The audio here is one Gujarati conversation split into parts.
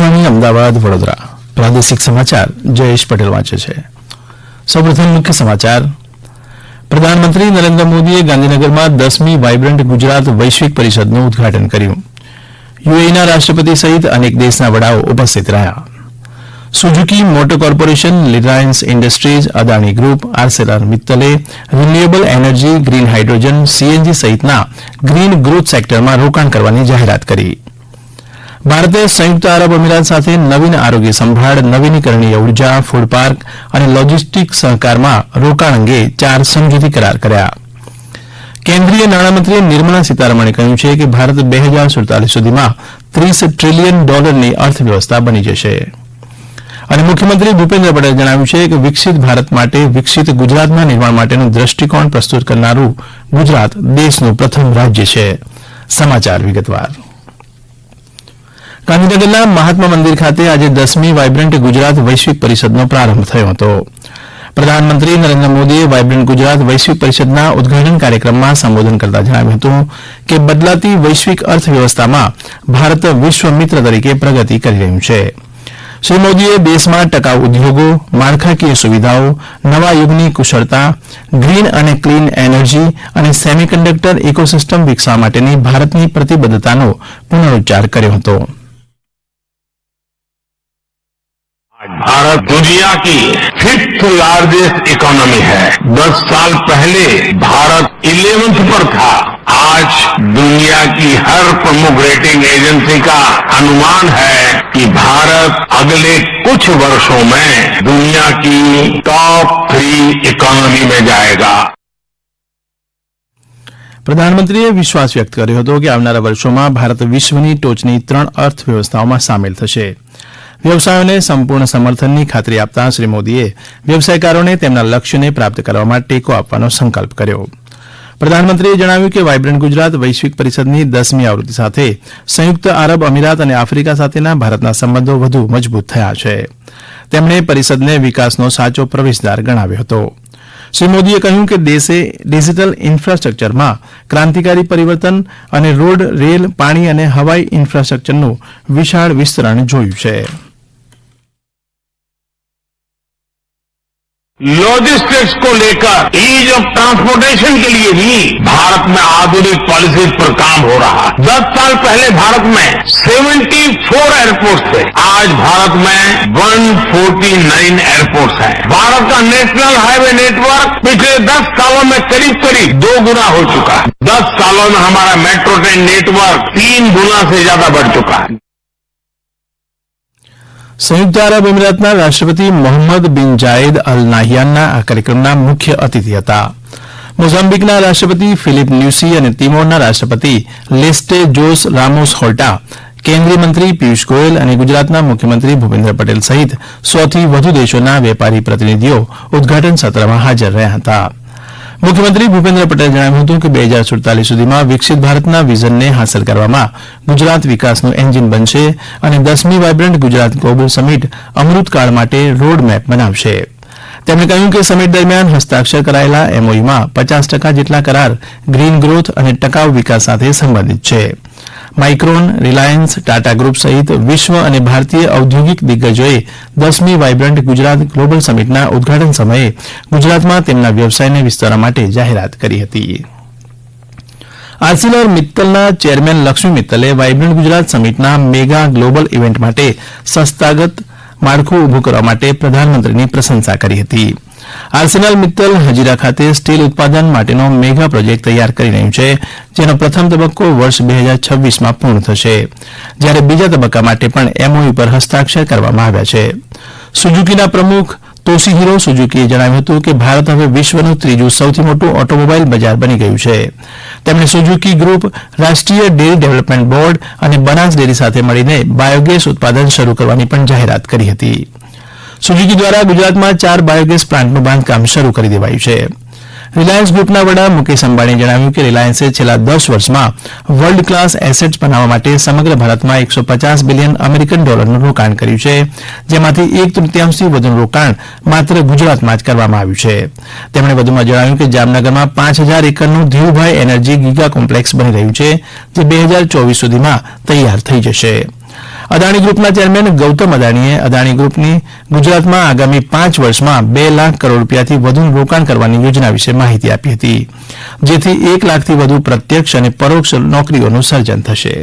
આકાશવાણી અમદાવાદ, વડોદરા. પ્રાદેશિક સમાચાર જયેશ પટેલ વાંચે છે. સૌપ્રથમ મુખ્ય સમાચાર. પ્રધાનમંત્રી નરેન્દ્ર મોદીએ ગાંધીનગરમાં દસમી વાયબ્રન્ટ ગુજરાત વૈશ્વિક પરિષદનું ઉદઘાટન કર્યું. યુએઈના રાષ્ટ્રપતિ સહિત અનેક દેશના વડાઓ ઉપસ્થિત રહ્યા. Suzuki motor corporation, Reliance industries, Adani group, Arcelor મિત્તલે, renewable energy, green hydrogen, CNG સહિતના ગ્રીન ગ્રોથ સેક્ટરમાં રોકાણ કરવાની જાહેરાત કરી. ભારતે સંયુક્ત આરબ અમીરાત સાથે નવીન આરોગ્ય સંભાળ, નવીનીકરણીય ઊર્જા ફૂડ પાર્ક અને લોજિસ્ટિક સહકારમાં રોકાણ અંગે ચાર સમજૂતી કરાર કર્યા. કેન્દ્રીય નાણામંત્રી નિર્મલા સીતારમણે કહ્યું છે કે ભારત બે હજાર સુડતાલીસ સુધીમાં ત્રીસ ટ્રિલિયન ડોલરની અર્થવ્યવસ્થા બની જશે. અને મુખ્યમંત્રી ભૂપેન્દ્ર પટેલે જણાવ્યું છે કે વિકસિત ભારત માટે, વિકસિત ગુજરાતના નિર્માણ માટેનું દ્રષ્ટિકોણ પ્રસ્તુત કરનારું ગુજરાત દેશનું પ્રથમ રાજ્ય છે. સમાચાર વિગતવાર. ગાંધીનગરના મહાત્મા મંદિર ખાતે આજે દસમી વાયબ્રન્ટ ગુજરાત વૈશ્વિક પરિષદનો પ્રારંભ થયો હતો. પ્રધાનમંત્રી નરેન્દ્ર મોદીએ વાયબ્રન્ટ ગુજરાત વૈશ્વિક પરિષદના ઉદઘાટન કાર્યક્રમમાં સંબોધન કરતા જણાવ્યું હતું કે બદલાતી વૈશ્વિક અર્થવ્યવસ્થામાં ભારત વિશ્વ મિત્ર તરીકે પ્રગતિ કરી રહ્યું છે. શ્રી મોદીએ દેશમાં ટકાઉ ઉદ્યોગો, માળખાકીય સુવિધાઓ, નવા યુગની કુશળતા, ગ્રીન અને ક્લીન એનર્જી અને સેમિકન્ડક્ટર ઇકોસિસ્ટમ વિકસાવવા માટેની ભારતની પ્રતિબદ્ધતાનો પુનરૂચ્ચાર કર્યો હતો. भारत दुनिया की फिफ्थ लार्जेस्ट इकोनॉमी है दस साल पहले भारत इलेवेंथ पर था आज दुनिया की हर प्रमुख रेटिंग एजेंसी का अनुमान है कि भारत अगले कुछ वर्षों में दुनिया की टॉप थ्री इकोनॉमी में जाएगा પ્રધાનમંત્રીએ વિશ્વાસ વ્યક્ત કર્યો હતો કે આવનારા વર્ષોમાં ભારત વિશ્વની ટોચની ત્રણ અર્થવ્યવસ્થાઓમાં સામેલ થશે વ્યવસાયોને સંપૂર્ણ સમર્થનની ખાતરી આપતા શ્રી મોદીએ વ્યવસાયકારોને તેમના લક્ષ્યને પ્રાપ્ત કરવામાં ટેકો આપવાનો સંકલ્પ કર્યો. પ્રધાનમંત્રીએ જણાવ્યું કે વાયબ્રન્ટ ગુજરાત વૈશ્વિક પરિષદની દસમી આવૃત્તિ સાથે સંયુક્ત આરબ અમીરાત અને આફ્રિકા સાથેના ભારતના સંબંધો વધુ મજબૂત થયા છે. તેમણે પરિષદને વિકાસનો સાચો પ્રવેશદ્વાર ગણાવ્યો હતો. શ્રી મોદીએ કહ્યું કે દેશે ડિજિટલ ઇન્ફ્રાસ્ટ્રક્ચરમાં ક્રાંતિકારી પરિવર્તન અને રોડ, રેલ, પાણી અને હવાઈ ઇન્ફ્રાસ્ટ્રક્ચરનું વિશાળ વિસ્તરણ જોયું છે. लॉजिस्टिक्स को लेकर ईज ऑफ़ ट्रांसपोर्टेशन के लिए भी भारत में आधुनिक पॉलिसीज़ पर काम हो रहा है। दस साल पहले भारत में 74 एयरपोर्ट थे। आज भारत में 149 एयरपोर्ट हैं। भारत का नेशनल हाईवे नेटवर्क पिछले 10 सालों में करीब करीब दो गुना हो चुका है। 10 सालों में हमारा मेट्रो ट्रेन नेटवर्क तीन गुना से ज़्यादा बढ़ चुका है। સંયુક્ત આરબ અમીરાતના રાષ્ટ્રપતિ મોહમ્મદ બિન જાયેદ અલ નાહિયાનના આ કાર્યક્રમના મુખ્ય અતિથિ હતા. મોઝામ્બિકના રાષ્ટ્રપતિ ફિલિપ ન્યુસી અને તિમોરના રાષ્ટ્રપતિ લેસ્ટે જોસ રામોસ હોલ્ટા, કેન્દ્રીય મંત્રી પિયુષ ગોયલ અને ગુજરાતના મુખ્યમંત્રી ભૂપેન્દ્ર પટેલ સહિત સોથી વધુ દેશોના વેપારી પ્રતિનિધિઓ ઉદઘાટન સત્રમાં હાજર રહ્યા હતા. મુખ્યમંત્રી ભૂપેન્દ્ર પટેલે જણાવ્યું હતું કે બે હજાર સુડતાલીસ સુધીમાં વિકસિત ભારતના વિઝનને હાંસલ કરવામાં ગુજરાત વિકાસનું એન્જિન બનશે અને દસમી વાયબ્રન્ટ ગુજરાત ગ્લોબલ સમિટ અમૃતકાળ માટે રોડ મેપ બનાવશે. તેમણે કહ્યું કે સમિટ દરમિયાન હસ્તાક્ષર કરાયેલા એમઓયુમાં પચાસ ટકા જેટલા કરાર ગ્રીન ગ્રોથ અને ટકાઉ વિકાસ સાથે સંબંધિત છે. માઇક્રોન રિલાયન્સ ટાટા ગ્રુપ સહિત વિશ્વ અને ભારતીય ઔદ્યોગિક દિગ્ગજોએ દસમી વાયબ્રન્ટ ગુજરાત ગ્લોબલ સમિટના ઉદઘાટન સમયે ગુજરાતમાં તેમના વ્યવસાયને વિસ્તારવા માટે જાહેરાત કરી હતી. આર્સિલર મિત્તલના ચેરમેન લક્ષ્મી મિત્તલે વાયબ્રન્ટ ગુજરાત સમિટના મેગા ગ્લોબલ ઇવેન્ટ માટે સંસ્થાગત માળખું ઉભું કરવા માટે પ્રધાનમંત્રીની પ્રશંસા કરી હતી. આર્સેનલ મિત્તલ હજીરા ખાતે સ્ટીલ ઉત્પાદન માટેનો મેગા પ્રોજેક્ટ તૈયાર કરી રહ્યું છે, જેનો પ્રથમ તબક્કો વર્ષ બે હજાર છવ્વીસમાં પૂર્ણ થશે, જ્યારે બીજા તબક્કા માટે પણ એમઓયુ પર હસ્તાક્ષર કરવામાં આવ્યા છે. સુઝુકીના પ્રમુખ તોશીહિરો સુઝુકીએ જણાવ્યું હતું કે ભારત હવે વિશ્વનું ત્રીજું સૌથી મોટું ઓટોમોબાઈલ બજાર બની ગયું છે. તેમણે સુઝુકી ગ્રુપ રાષ્ટ્રીય ડેરી ડેવલપમેન્ટ બોર્ડ અને બનાસ ડેરી સાથે મળીને બાયોગેસ ઉત્પાદન શરૂ કરવાની પણ જાહેરાત કરી હતી. સુઝુકી દ્વારા ગુજરાતમાં ચાર બાયોગેસ પ્લાન્ટનું બાંધકામ શરૂ કરી દેવાયું છે. રિલાયન્સ ગ્રુપના વડા મુકેશ અંબાણીએ જણાવ્યું કે રિલાયન્સે છેલ્લા દસ વર્ષમાં વર્લ્ડ ક્લાસ એસેટ્સ બનાવવા માટે સમગ્ર ભારતમાં એકસો પચાસ બિલિયન અમેરિકન ડોલરનું રોકાણ કર્યું છે, જેમાંથી એક તૃતીયાંશથી વધુનું રોકાણ માત્ર ગુજરાતમાં જ કરવામાં આવ્યું છે. તેમણે વધુમાં જણાવ્યું કે જામનગરમાં પાંચ હજાર એકરનું ધીરુભાઈ એનર્જી ગીગા કોમ્પ્લેક્સ બની રહ્યું છે, જે બે હજાર ચોવીસ સુધીમાં તૈયાર થઈ જશે. અદાણી ગ્રુપના ચેરમેન ગૌતમ અદાણીએ અદાણી ગ્રુપની ગુજરાતમાં આગામી પાંચ વર્ષમાં બે લાખ કરોડ રૂપિયાથી વધુનું રોકાણ કરવાની યોજના વિશે માહિતી આપી હતી, જેથી એક લાખથી વધુ પ્રત્યક્ષ અને પરોક્ષ નોકરીઓનું સર્જન થશે.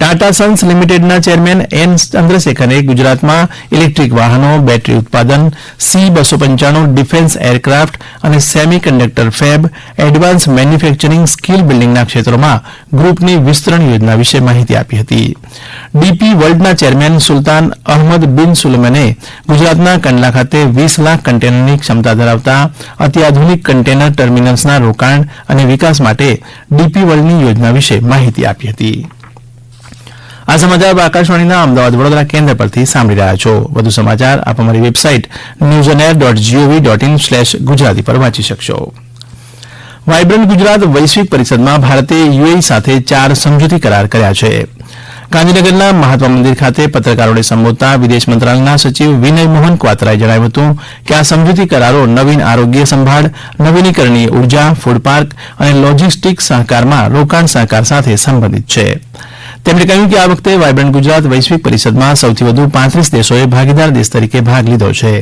ટાટા સન્સ લિમિટેડના ચેરમેન એન ચંદ્રશેખરે ગુજરાતમાં ઇલેક્ટ્રિક વાહનો, બેટરી ઉત્પાદન, સી બસો પંચાણું, ડિફેન્સ એરક્રાફ્ટ અને semiconductor fab, advance manufacturing skill બિલ્ડિંગના ક્ષેત્રોમાં ગ્રુપની વિસ્તરણ યોજના વિશે માહિતી આપી હતી. ડીપી વર્લ્ડના ચેરમેન સુલતાન અહમદ બિન સુલમને ગુજરાતના કંડલા ખાતે વીસ લાખ કન્ટેનરની ક્ષમતા ધરાવતા અત્યાધુનિક કન્ટેનર ટર્મિનલ્સના રોકાણ અને વિકાસ માટે ડીપી વર્લ્ડની યોજના વિશે માહિતી આપી હતી. આ સમાચાર આકાશવાણીના અમદાવાદ વડોદરા કેન્દ્ર પરથી સાંભળી રહ્યા છો. વધુ સમાચાર આપ અમારી website news on air dot gov dot in slash Gujarati પર વાંચી શકશો. વાયબ્રન્ટ ગુજરાત વૈશ્વિક પરિષદમાં ભારતે યુએઈ સાથે ચાર સમજૂતી કરાર કર્યા છે. ગાંધીનગરના મહાત્મા મંદિર ખાતે પત્રકારોને સંબોધતા વિદેશ મંત્રાલયના સચિવ વિનય મોહન ક્વાત્રાએ જણાવ્યું હતું કે આ સમજૂતી કરારો નવીન આરોગ્ય સંભાળ, નવીનીકરણીય ઊર્જા ફૂડ પાર્ક અને લોજિસ્ટિક સહકારમાં રોકાણ સહકાર સાથે સંબંધિત છે. તેમણે કહ્યું કે આ વખતે વાયબ્રન્ટ ગુજરાત વૈશ્વિક પરિષદમાં સૌથી વધુ પાંત્રીસ દેશોએ ભાગીદાર દેશ તરીકે ભાગ લીધો છે.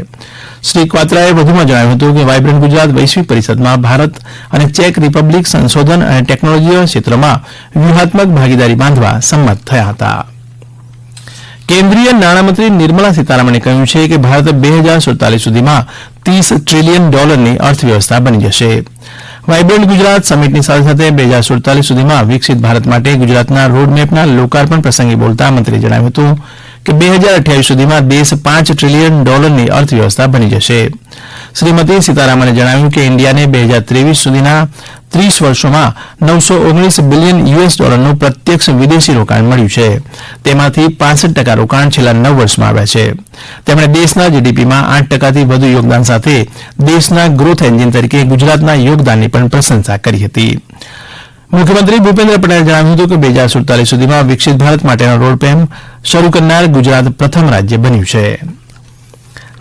શ્રી ક્વાત્રાએ વધુમાં જણાવ્યું હતું કે વાયબ્રન્ટ ગુજરાત વૈશ્વિક પરિષદમાં ભારત અને ચેક રિપબ્લિક સંશોધન અને ટેકનોલોજીના ક્ષેત્રમાં વ્યૂહાત્મક ભાગીદારી બાંધવા સંમત થયા હતા. કેન્દ્રીય નાણામંત્રી નિર્મલા સીતારામણે કહ્યું છે કે ભારત બે હજાર સુડતાલીસ સુધીમાં ત્રીસ ટ્રિલિયન ડોલરની અર્થવ્યવસ્થા બની જશે. વાયબ્રન્ટ ગુજરાત સમિટની સાથે સાથે બે હજાર સુડતાલીસ સુધીમાં વિકસિત ભારત માટે ગુજરાતના રોડમેપના લોકાર્પણ પ્રસંગે બોલતા મંત્રીએ જણાવ્યું હતું કે બે હજાર અઠ્યાવીસ સુધીમાં દેશ પાંચ ટ્રિલિયન ડોલરની અર્થવ્યવસ્થા બની જશે. શ્રીમતી સીતારામણે જણાવ્યું કે ઇન્ડિયાને બે હજાર ત્રેવીસ સુધીના ત્રીસ વર્ષોમાં નવસો ઓગણીસ બિલિયન યુએસ ડોલરનું પ્રત્યક્ષ વિદેશી રોકાણ મળ્યું છે. તેમાંથી પાસઠ ટકા રોકાણ છેલ્લા નવ વર્ષમાં આવ્યા છે. તેમણે દેશના જીડીપીમાં આઠ ટકાથી વધુ યોગદાન સાથે દેશના ગ્રોથ એન્જિન તરીકે ગુજરાતના યોગદાનની પણ પ્રશંસા કરી હતી. મુખ્યમંત્રી ભૂપેન્દ્ર પટેલે જણાવ્યું હતું કે બે હજાર સુડતાલીસ સુધીમાં વિકસિત ભારત માટેનો રોડમેપ શરૂ કરનાર ગુજરાત પ્રથમ રાજ્ય બન્યું છે.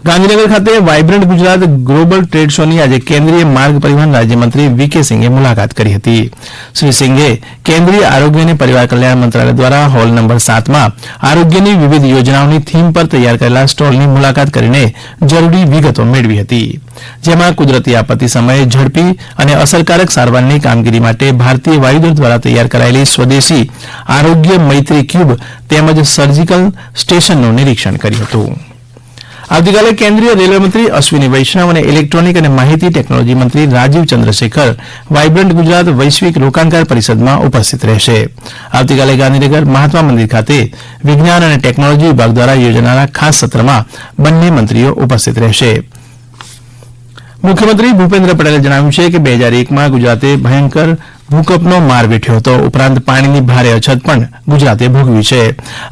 ગાંધીનગર ખાતે વાયબ્રન્ટ ગુજરાત ગ્લોબલ ટ્રેડ શોની આજે કેન્દ્રીય માર્ગ પરિવહન રાજ્યમંત્રી વી કે સિંઘે મુલાકાત કરી હતી. શ્રી સિંઘે કેન્દ્રીય આરોગ્ય અને પરિવાર કલ્યાણ મંત્રાલય દ્વારા હોલ નંબર સાતમાં આરોગ્યની વિવિધ યોજનાઓની થીમ પર તૈયાર કરેલા સ્ટોલની મુલાકાત કરીને જરૂરી વિગતો મેળવી હતી. જેમાં કુદરતી આપત્તિ સમયે ઝડપી અને અસરકારક સારવારની કામગીરી માટે ભારતીય વાયુદળ દ્વારા તૈયાર કરાયેલી સ્વદેશી આરોગ્ય મૈત્રી ક્યુબ તેમજ સર્જિકલ સ્ટેશનનું નિરીક્ષણ કર્યું હતું. આવતીકાલે કેન્દ્રીય રેલવે અશ્વિની વૈષ્ણવ અને ઇલેક્ટ્રોનિક અને માહિતી ટેકનોલોજી મંત્રી રાજીવ ચંદ્રશેખર વાયબ્રન્ટ ગુજરાત વૈશ્વિક રોકાણકાર પરિષદમાં ઉપસ્થિત રહેશે. આવતીકાલે ગાંધીનગર મહાત્મા મંદિર ખાતે વિજ્ઞાન અને ટેકનોલોજી વિભાગ દ્વારા યોજાનારા ખાસ સત્રમાં બંને મંત્રીઓ ઉપસ્થિત રહેશે. મુખ્યમંત્રી ભૂપેન્દ્ર પટેલે જણાવ્યું છે કે બે હજાર એકમાં ગુજરાતે ભયંકર ભૂકંપનો માર વેઠ્યો હતો. ઉપરાંત પાણીની ભારે અછત પણ ગુજરાતે ભોગવી છે.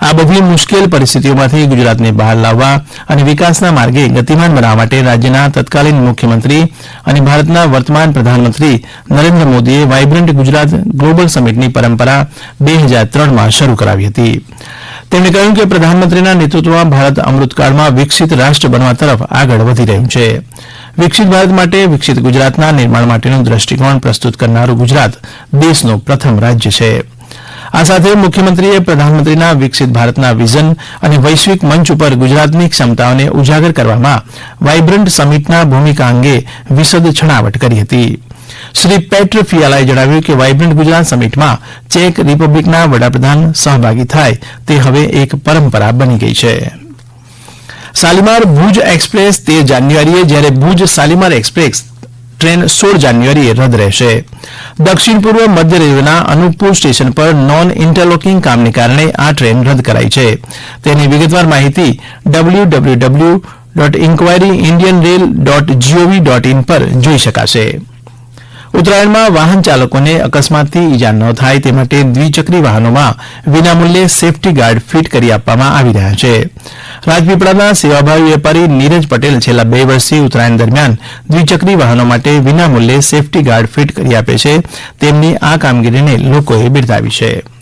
આ બધી મુશ્કેલ પરિસ્થિતિઓમાંથી ગુજરાતને બહાર લાવવા અને વિકાસના માર્ગે ગતિમાન બનાવવા માટે રાજ્યના તત્કાલીન મુખ્યમંત્રી અને ભારતના વર્તમાન પ્રધાનમંત્રી નરેન્દ્ર મોદીએ વાયબ્રન્ટ ગુજરાત ગ્લોબલ સમિટની પરંપરા બે હજાર ત્રણમાં શરૂ કરાવી હતી. તેમણે કહ્યું કે પ્રધાનમંત્રીના નેતૃત્વમાં ભારત અમૃતકાળમાં વિકસિત રાષ્ટ્ર બનવા તરફ આગળ વધી રહ્યું છે. વિકસિત ભારત માટે વિકસિત ગુજરાતના નિર્માણ માટેનો દ્રષ્ટિકોણ પ્રસ્તુત કરનારું ગુજરાત દેશનું પ્રથમ રાજ્ય છે. આ સાથે મુખ્યમંત્રીએ પ્રધાનમંત્રીના વિકસિત ભારતના વિઝન અને વૈશ્વિક મંચ ઉપર ગુજરાતની ક્ષમતાઓને ઉજાગર કરવામાં વાયબ્રન્ટ સમિટના ભૂમિકા અંગે વિશદ છણાવટ કરી હતી. શ્રી પેટ્ર ફિયાલાએ જણાવ્યું કે વાયબ્રન્ટ ગુજરાત સમિટમાં ચેક રિપબ્લિકના વડાપ્રધાન સહભાગી થાય તે હવે એક પરંપરા બની ગઈ છે. શાલીમાર ભુજ એક્સપ્રેસ તેર જાન્યુઆરીએ જ્યારે ભુજ શાલીમાર એક્સપ્રેસ ટ્રેન સોળ જાન્યુઆરીએ રદ રહેશે. દક્ષિણ પૂર્વ મધ્ય રેલવેના અનુપપુર સ્ટેશન પર નોન ઇન્ટરલોકિંગ કામને કારણે આ ટ્રેન રદ કરાઈ છે. તેની વિગતવાર માહિતી W W W dot enquiry Indian rail dot gov dot in પર જોઈ શકાશે. ઉત્તરાયણમાં વાહન ચાલકોને અકસ્માતથી ઈજા ન થાય તે માટે દ્વિચક્રી વાહનોમાં વિનામૂલ્યે સેફટી ગાર્ડ ફિટ કરી આપવામાં આવી રહ્યા છે. રાજપીપળાના સેવાભાવી વેપારી નીરજ પટેલ છેલ્લા બે વર્ષથી ઉત્તરાયણ દરમિયાન દ્વિચક્રી વાહનો માટે વિનામૂલ્યે સેફટી ગાર્ડ ફિટ કરી આપે છે. તેમની આ કામગીરીને લોકોએ બિરદાવી છે.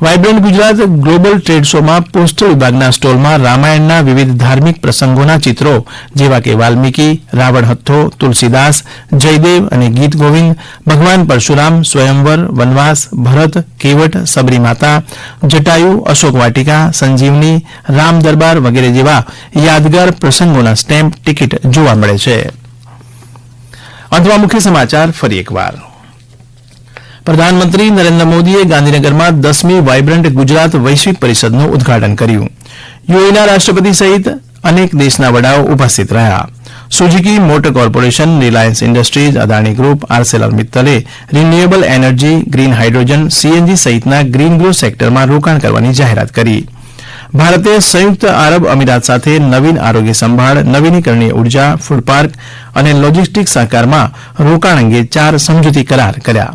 વાયબ્રન્ટ ગુજરાત ગ્લોબલ ટ્રેડ શોમાં પોસ્ટલ વિભાગના સ્ટોલમાં રામાયણના વિવિધ ધાર્મિક પ્રસંગોના ચિત્રો, જેવા કે વાલ્મીકી, રાવણ હથ્થો, તુલસીદાસ, જયદેવ અને ગીત ગોવિંદ, ભગવાન પરશુરામ, સ્વયંવર, વનવાસ, ભરત, કેવટ સબરી માતા જટાયુ, અશોક વાટિકા, સંજીવની, રામ દરબાર વગેરે જેવા યાદગાર પ્રસંગોના સ્ટેમ્પ ટિકિટ જોવા મળે છે. અંતમાં મુખ્ય સમાચાર ફરી એકવાર. પ્રધાનમંત્રી નરેન્દ્ર મોદીએ ગાંધીનગરમાં દસમી વાયબ્રન્ટ ગુજરાત વૈશ્વિક પરિષદનું ઉદઘાટન કર્યું. યુએના રાષ્ટ્રપતિ સહિત અનેક દેશના વડાઓ ઉપસ્થિત રહ્યા. Suzuki motor corporation, Reliance industries, Adani group, Arcelor મિત્તલે renewable energy, green hydrogen, CNG સહિતના ગ્રીન ગ્રો સેક્ટરમાં રોકાણ કરવાની જાહેરાત કરી. ભારતે સંયુક્ત આરબ અમીરાત સાથે નવીન આરોગ્ય સંભાળ, નવીનીકરણીય ઊર્જા ફૂડ પાર્ક અને લોજિસ્ટિક સહકારમાં રોકાણ અંગે ચાર સમજૂતી કરાર કર્યા.